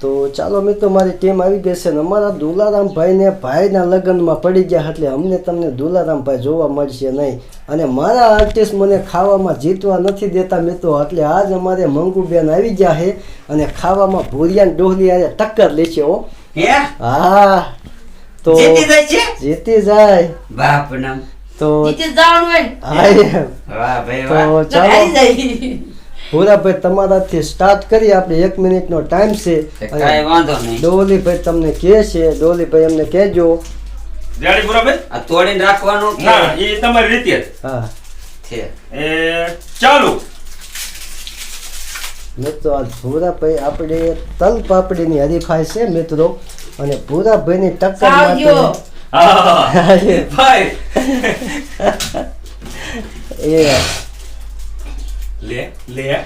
તો ચાલો મિત્રો મારી ટીમ આવી ગઈ છે અમારા દુલારામભાઈને ભાઈના લગ્નમાં પડી ગયા એટલે અમને તમને દુલારામભાઈ જોવા મળશે નહીં. અને મારા આર્ટિસ્ટ મને ખાવામાં જીતવા નથી દેતા મિત્રો એટલે આજ અમારે મંગુબેન આવી ગયા છે અને ખાવામાં ભૂરિયાન ડોહલી આરે ટક્કર લેશે હો. હે? હા તો જીતી જાય છે? જીતી જાય. બાપ નામ તો જીતી જવાનું હોય હા તો વાહ તો ચાલો. જાય. ભૂરાભાઈ તમારાથી સ્ટાર્ટ કરી આપણે એક મિનિટનો ટાઈમ છે. કાંઈ વાંધો નહીં. ડોલીભાઈ તમને કહે છે. ડોલીભાઈ એમને કહેજો. જાડી બરાબર આ તોડીને રાખવાનું ના એ તમારી રીતે જ. હા. છે. એ ચાલુ. મિત્રો આ ભૂરાભાઈ આપણે તલ પાપડીની હરીફાઈ છે મિત્રો. અને ભૂરાભાઈની ટક્કરમાં માટે હા ભાઈ. એ. લે લે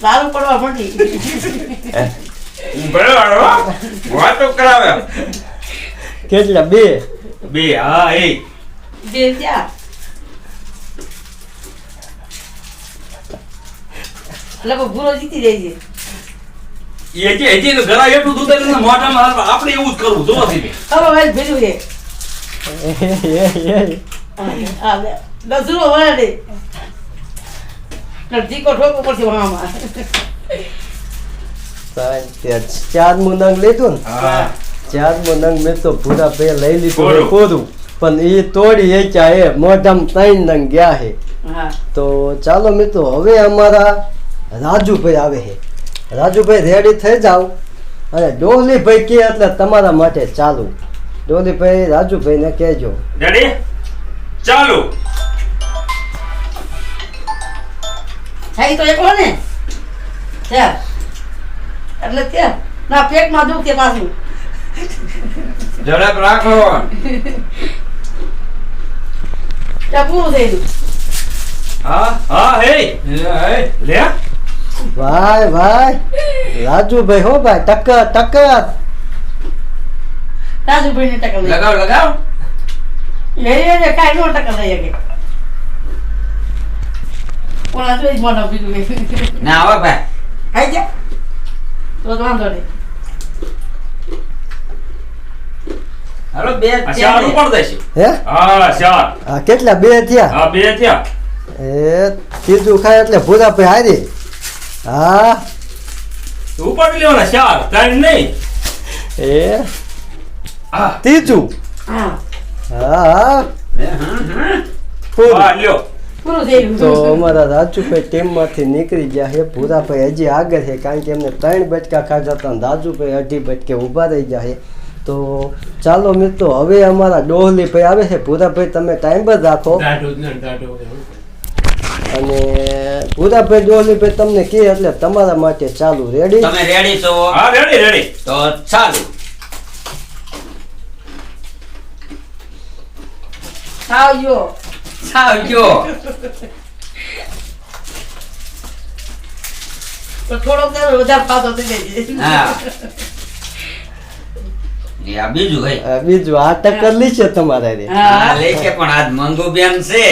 સારું પડવા માંડી. બરાબર. વાતો કરાવે. કેટલા? બે? બે હા એ. બે ત્યાં લોકો ભૂલો જીતી જાય છે. એ જે હજી એટલું દૂધ એટલે મોઢામાં આપણે એવું જ કરવું જો ધીમે. હવે ભાઈ ભેજું છે એ, એ, એ. આ લે દસરો વળે દે ટીકો ઠોકો પડશે વામાં ચાર, મુનંગ નંગ લીધું ને? ચાર મુનંગ નંગ મેં તો ભૂરાભાઈએ લઈ લીધું. કોરું પણ એ તોડી એ ચાહે મોઢામ ત્રણ નંગ ગયા હે. તો ચાલો મિત્રો હવે અમારા રાજુભાઈ આવે છે રાજુભાઈ રેડી થઈ જાઓ. અને ડોલીભાઈ કે એટલે તમારા માટે ચાલુ. ડોલીભાઈ રાજુભાઈને કહેજો. રેડી ચાલુ. થાય તો એકલો ને. ત્યાં. એટલે ત્યાં. ના પેટમાં દુખે પાછું. ઝડપ રાખો. ત્યાં પૂરું થઈ ગયું. હા હા હે. હે. લે. ભાઈ ભાઈ. રાજુભાઈ હો ભાઈ ટક્કર ટક્કર રાજુભાઈ ને ટક્કર લગાવ લગાવ. કાંઈ નો ટક્કર લઈ શકે. ના ભાઈ. જા. તો વાંધો નહીં. હાલો બે ચાર ઉપર દેશે હે? હા ચાર આ કેટલા? બે થયા? હા બે થયા. એ ત્રીજું ખાય એટલે ભૂરાભાઈ હારી. હા. ઉપર લેવાના ચાર ત્રણ નહીં. એ? હા. ત્રીજું? હા. હા હા. હે. હા લ્યો. તો અમારા રાજુભાઈ ટીમમાંથી નીકળી ગયા છે ભૂરાભાઈ હજી આગળ છે કારણ કે એમને ત્રણ બટકા ખાધા હતા અને રાજુભાઈ અઢી બચકે ઊભા રહી ગયા છે તો ચાલો મિત્રો હવે અમારા ડોહલી ભાઈ આવે છે. ભૂરાભાઈ તમે ટાઈમ પર રાખો. અને ભૂરાભાઈ ડોહલીભાઈ તમને કે એટલે તમારા માટે ચાલુ રેડી તમે રેડી છો? હા રેડી રેડી તો ચાલુ. આવજો. આવજો તો થોડોક વધારે પાતો થઈ જાય. હા. બીજું આ બીજું આ તમારે રે. હા. હા લે છે પણ આજ મંગુ બેન છે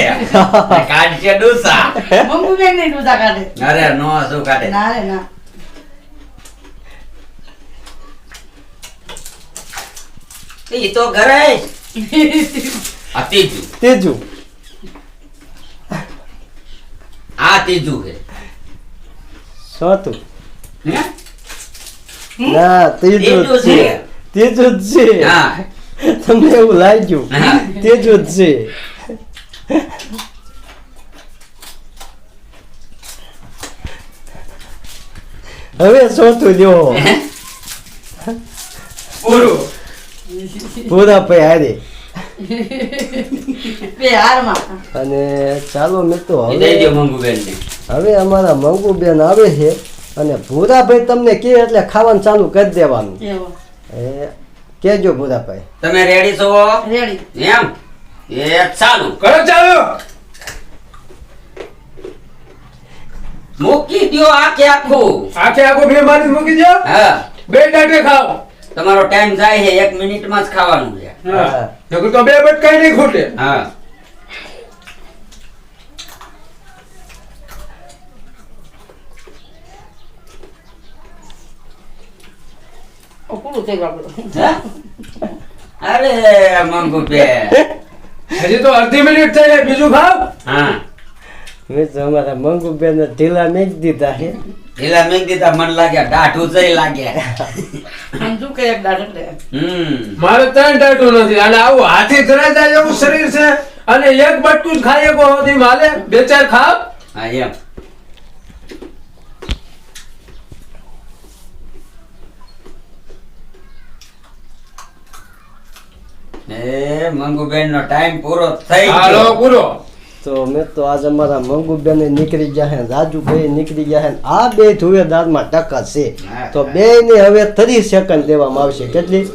કાઢશે ડોસા. મંગુ બેન નહીં દૂધા કાઢે. અરે નો શું કાઢે? ના રે ના. ઈ તો ઘરે આ ત્રીજું. ત્રીજું. આ છે. હે? ના ત્રીજું છે. ત્રીજું જ છે તમને એવું લાગ્યું. તે જ છે હવે ચોથું લ્યો. પૂરું. પૂરા પૈ હારી અને ચાલો મિત્રો એ હવે અમારા મંગુ બેન હવે અમારા મંગુબેન આવે છે. અને ભૂરાભાઈ તમને કે એટલે ખાવાનું ચાલુ કરી દેવાનું. એવો. એ કેજો ભૂરાભાઈ તમે રેડી છો? રેડી એમ? એ ચાલુ. કરો ચાલુ! મૂકી દ્યો આખે આખું. આખે આખો બે મારી મૂકી દો હા. બે ડાટે ખાઓ. તમારો ટાઈમ જાય છે એક મિનિટમાં જ ખાવાનું છે. હા. તો બે બટકાઈ નહીં ખૂટે. હા પૂરું થયું આપણું હે? અરે મંગુ બેન હજી તો અડધી મિનિટ થઈ જાય બીજું ખાવ હા. મેં તો અમારા મંગુબેન ઢીલા મેં જ દીધા છે. ઢીલા મેં દીધા મન લાગ્યા દાઢું જઈ લાગ્યા. શું કે એક દાઢ એટલે? હમ. મારે ત્રણ ટાટું નથી અને આવું હાથી ધરાઈ એવું શરીર છે અને એક બટકું જ ખાઈ શકો હોતી માલે બે ચાર ખાવ. હા એમ. એ મંગુબેન નો ટાઈમ પૂરો થઈ ગયો. પૂરો. તો મેં તો આજ અમારા મંગુબેન નીકળી ગયા છે રાજુભાઈ નીકળી ગયા છે આ બે ધુવેદારમાં ટક્કર છે. તો બે ને હવે ત્રીસ સેકન્ડ દેવામાં આવશે. કેટલી?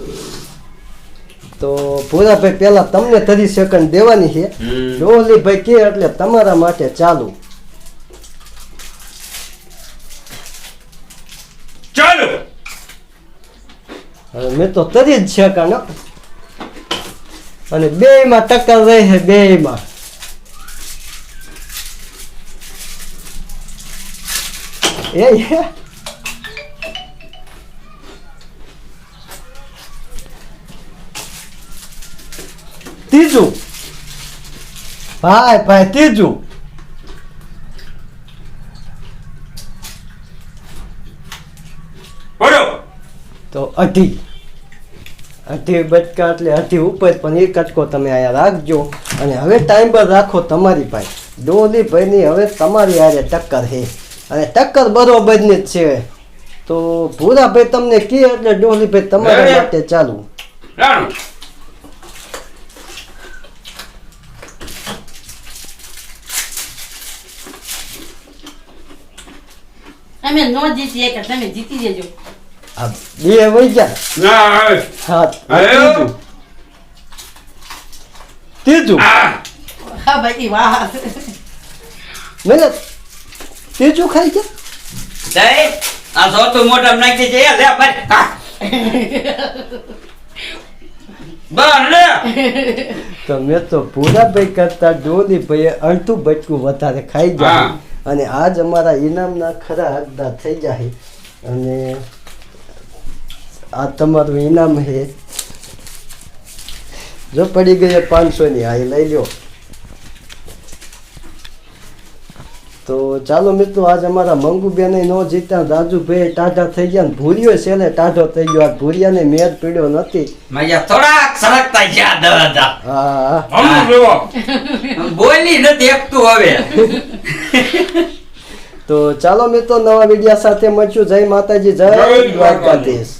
તો પૂરાભાઈ પહેલા તમને ત્રીસ સેકન્ડ દેવાની છે. ડોલીભાઈ કે એટલે તમારા માટે ચાલુ. ચાલો. હવે મેં તો ત્રીસ સેકન્ડ. અને બે માં ટક્કર રહે છે બે માં એ. ત્રીજું. ભાઈ ભાઈ ત્રીજું. તો અઢી. અઢી બટકા એટલે અઢી ઉપર પણ એક કટકો તમે અહીંયા રાખજો. અને હવે ટાઈમ પર રાખો તમારી પાસે. ડોલી ભાઈની હવે તમારી આજે ટક્કર છે. અને ટક્કર બરોબરની જ છે. તો ભૂરા ભાઈ તમને કહે એટલે ડોલી ભાઈ તમારા માટે ચાલુ. અમે નો જીતીએ કે તમે જીતી જજો બે વહી ગયા. હા. ત્રીજું મેં ત્રીજું ખાઈ ગયા જય આ સોતું મોઢામાં નાખી છે. લે લે. તો મેં તો ભૂરાભાઈ કરતા ડોલી ભાઈ અડધું બટકું વધારે ખાઈ જાય અને આજ અમારા ઇનામના ખરા હકદાર થઈ જાય અને આ તમારું ઇનામ છે જો પડી ગઈ પાંચસો ની હા લઈ લો તો ચાલો મિત્રો આજ અમારા મંગુબેન નો જીત્યા દાજુભાઈ ટાઢા થઈ ગયા ને છે ને ટાઢો થઈ ગયો. આ ભૂરિયાને મેદ પીડ્યો નથી. થોડાક સરકતા ગયા દાદા હા. બોલી નથી એકતું હવે. તો ચાલો મિત્રો નવા વિડિયા સાથે મળશું. જય માતાજી જય જય દ્વારકાધીશ.